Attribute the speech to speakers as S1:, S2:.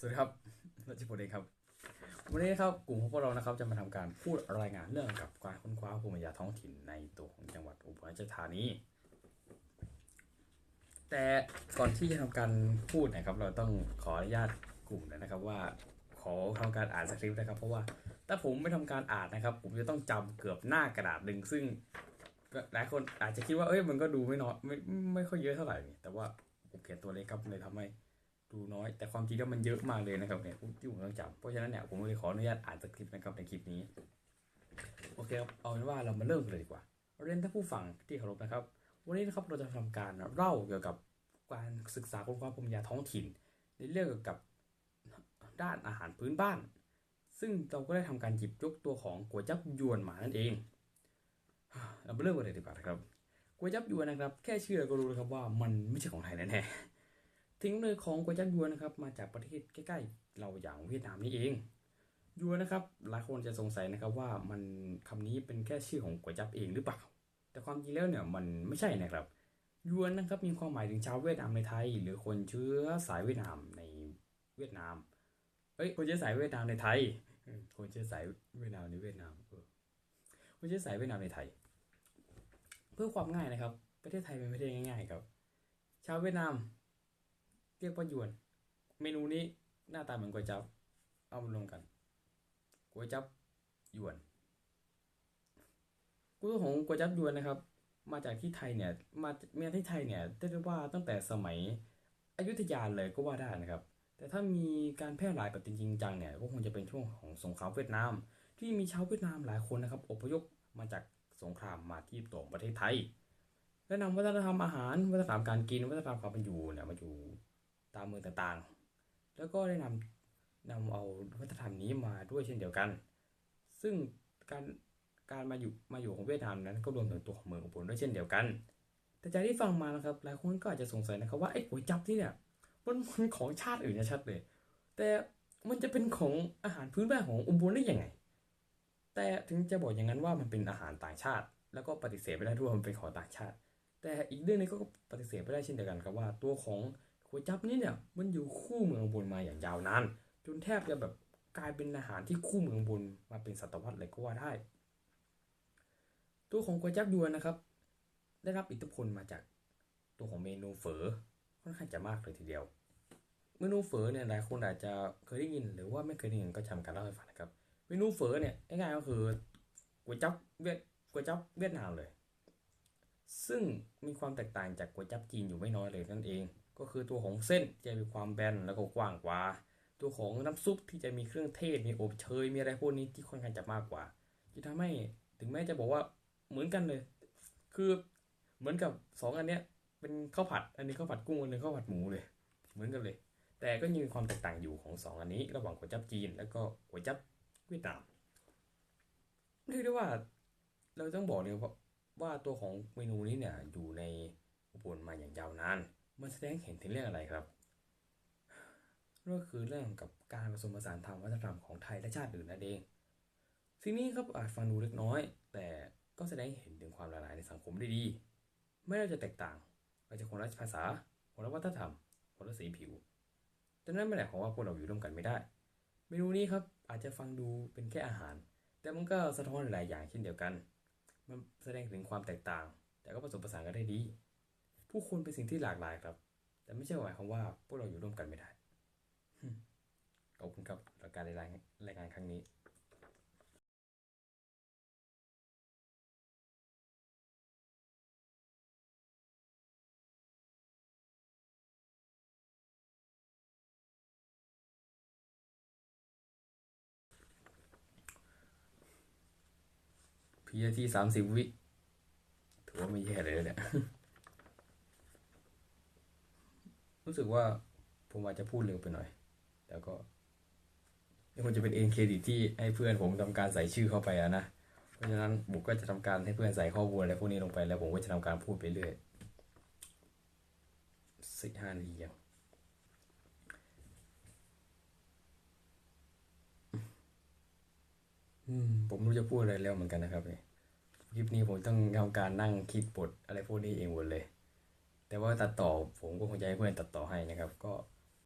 S1: สวัสดีครับรัชพลเองครับ วันนี้นะครับกลุ่มของพวกเรานะครับจะมาทำการพูดรายงานเรื่องกับการค้นคว้าภูมิปัญญาท้องถิ่นในตัวของจังหวัดอุบลราชธานี แต่ก่อนที่จะทำการพูดนะครับ เราต้องขออนุญาตกลุ่มนะครับว่าขอทำการอ่านสคริปต์นะครับ เพราะว่าถ้าผมไม่ทำการอ่านนะครับ ผมจะต้องจำเกือบหน้ากระดาษหนึ่งซึ่งหลายคนอาจจะคิดว่าเอ้ยมันก็ดูไม่น้อยไม่ไม่ค่อยเยอะเท่าไหร่แต่ว่าผมเขียนตัวเล็กครับเลยทำให้ ดูน้อย แต่ความจริงแล้วมันเยอะมากเลยนะครับเนี่ยที่ผมต้องจำเพราะฉะนั้นเนี่ยผมเลยขออนุญาตอ่านสคริปต์นะครับในคลิปนี้โอเคครับเอาเป็นว่าเรามาเริ่มเลยดีกว่าเรียนท่านผู้ฟังที่เคารพนะครับ วันนี้นะครับเราจะทำการเล่าเกี่ยวกับการศึกษาค้นคว้าภูมิปัญญาท้องถิ่น ในเรื่องเกี่ยวกับด้านอาหารพื้นบ้าน ซึ่งเราก็ได้ทำการหยิบยกตัวของก๋วยจับยวนมานั่นเอง เรามาเริ่มกันเลยดีกว่าครับก๋วยจับยวนนะครับ แค่ชื่อก็รู้เลยครับว่ามันไม่ใช่ของไทยแน่ๆ ทิ้งเลยของก๋วยจั๊บยวนนะครับมาจากประเทศใกล้ๆ เราอย่างเวียดนามนี่เองยวนนะครับหลายคนจะสงสัยนะครับว่ามันคำนี้เป็นแค่ชื่อของก๋วยจั๊บเองหรือเปล่า แต่ความจริงแล้วเนี่ยมันไม่ใช่นะครับยวนนะครับมีความหมายถึงชาวเวียดนามในไทย หรือคนเชื้อสายเวียดนามในเวียดนามเอ้ยคนเชื้อสายเวียดนามในไทย คนเชื้อสายเวียดนามในเวียดนามคนเชื้อสายเวียดนามในไทย เพื่อความง่ายนะครับ ประเทศไทยเป็นประเทศง่าย ๆ ครับ ชาวเวียดนาม เรียกว่าหยวน เมนูนี้หน้าตาเหมือนก๋วยจั๊บเอามารวมกันก๋วยจั๊บหยวนกุตัวของก๋วยจั๊บหยวนนะครับ มาจากที่ไทยเนี่ยมาเมาที่ไทยเนี่ยได้เรียกว่าตั้งแต่สมัยอยุธยาเลยก็ว่าได้นะครับ แต่ถ้ามีการแพร่หลายแบบจริงจังเนี่ยก็คงจะเป็นช่วงของสงครามเวียดนาม ที่มีชาวเวียดนามหลายคนนะครับอพยพมาจากสงครามมาที่ตัวประเทศไทยและนำวัฒนธรรมอาหารวัฒนธรรมการกินวัฒนธรรมความเป็นอยู่เนี่ยมาอยู่ามเมืองต่างๆ แล้วก็ได้นำนำเอาวัฒนธรรมนี้มาด้วยเช่นเดียวกัน ซึ่งการการมาอยู่มาอยู่ของเวียดนามนั้นก็รวมถึงตัวของเมืองอุบลด้วยเช่นเดียวกัน แต่จากที่ฟังมานะครับหลายคนก็อาจจะสงสัยนะครับว่าไอ้ก๋วยจั๊บที่เนี่ยมันมันของชาติอื่นชัดเลย แต่มันจะเป็นของอาหารพื้นบ้านของอุบลได้ยังไง แต่ถึงจะบอกอย่างนั้นว่ามันเป็นอาหารต่างชาติ แล้วก็ปฏิเสธไม่ได้ด้วยว่ามันเป็นของต่างชาติ แต่อีกเรื่องนึงก็ปฏิเสธไม่ได้เช่นเดียวกันครับว่าตัวของ ก๋วยจั๊บนี้เนี่ยมันอยู่คู่เมืองอุบลมาอย่างยาวนานจนแทบจะแบบกลายเป็นอาหารที่คู่เมืองอุบลมาเป็นศตวรรษเลยก็ว่าได้ ตัวของก๋วยจั๊บยวนนะครับ ได้รับอิทธิพลมาจากตัวของเมนูเฝอค่อนข้างจะมากเลยทีเดียว เมนูเฝอเนี่ยหลายคนอาจจะเคยได้ยินหรือว่าไม่เคยได้ยินก็จำกันเล่าให้ฟังนะครับ เมนูเฝอเนี่ยง่ายๆก็คือก๋วยจั๊บเวียดก๋วยจั๊บเวียดนามเลย ซึ่งมีความแตกต่างจากก๋วยจั๊บจีนอยู่ไม่น้อยเลยนั่นเอง ก็คือตัวของเส้นจะมีความแบนแล้วก็กว้างกว่า ตัวของน้ำซุปที่จะมีเครื่องเทศมีอบเชยมีอะไรพวกนี้ที่ค่อนข้างจะมากกว่าที่ทำให้ถึงแม้จะบอกว่าเหมือนกันเลย คือเหมือนกับสองอันเนี้ยเป็นข้าวผัด อันนี้ข้าวผัดกุ้งอันนึงข้าวผัดหมูเลย เหมือนกันเลย แต่ก็ยังมีความแตกต่างอยู่ของสองอันนี้ ระหว่างก๋วยจั๊บจีน แล้วก็ก๋วยจั๊บเวียดนามเรียกได้ว่า เราต้องบอกเลยว่า ว่าตัวของเมนูนี้เนี่ยอยู่ในอุบลมาอย่างยาวนาน มันแสดงเห็นถึงเรื่องอะไรครับก็คือเรื่องกับการผสมผสานทางวัฒนธรรมของไทยและชาติอื่นนั่นเองสิ่งนี้ครับอาจฟังดูเล็กน้อย แต่ก็แสดงเห็นถึงความหลากหลายในสังคมได้ดี ไม่ว่าจะแตกต่างอาจจะคนละภาษาคนละวัฒนธรรมคนละสีผิวแต่นั้นไม่ได้ความว่าพวกเราอยู่ร่วมกันไม่ได้ เมนูนี้ครับอาจจะฟังดูเป็นแค่อาหาร แต่มันก็สะท้อนหลายอย่างเช่นเดียวกัน มันแสดงถึงความแตกต่าง แต่ก็ผสมผสานกันได้ดี ผู้คนเป็นสิ่งที่หลากหลายครับ แต่ไม่ใช่หมายความว่าพวกเราอยู่ร่วมกันไม่ได้ขอบคุณครับต่อการรายงารายงานครั้งนี้ พีนาทีสามสิบวิถือว่าไม่แย่เลยเนี่ยรู้สึกว่าผมอาจจะพูดเร็วไปหน่อย แล้วก็นี่ควรจะเป็นเองเครดิตที่ให้เพื่อนผมทำการใส่ชื่อเข้าไปอะนะ เพราะฉะนั้นผมก็จะทำการให้เพื่อนใส่ข้อมูลอะไรพวกนี้ลงไปแล้วผมก็จะทำการพูดไปเรื่อยสิบห้านาทียังอืม ผมรู้จะพูดอะไรแล้วเหมือนกันนะครับเนี่ยคลิปนี้ผมต้องทำการนั่งคิดบทอะไรพวกนี้เองหมดเลย แต่ว่าตัดต่อผมก็คงจะให้เพื่อนตัดต่อให้นะครับ ก็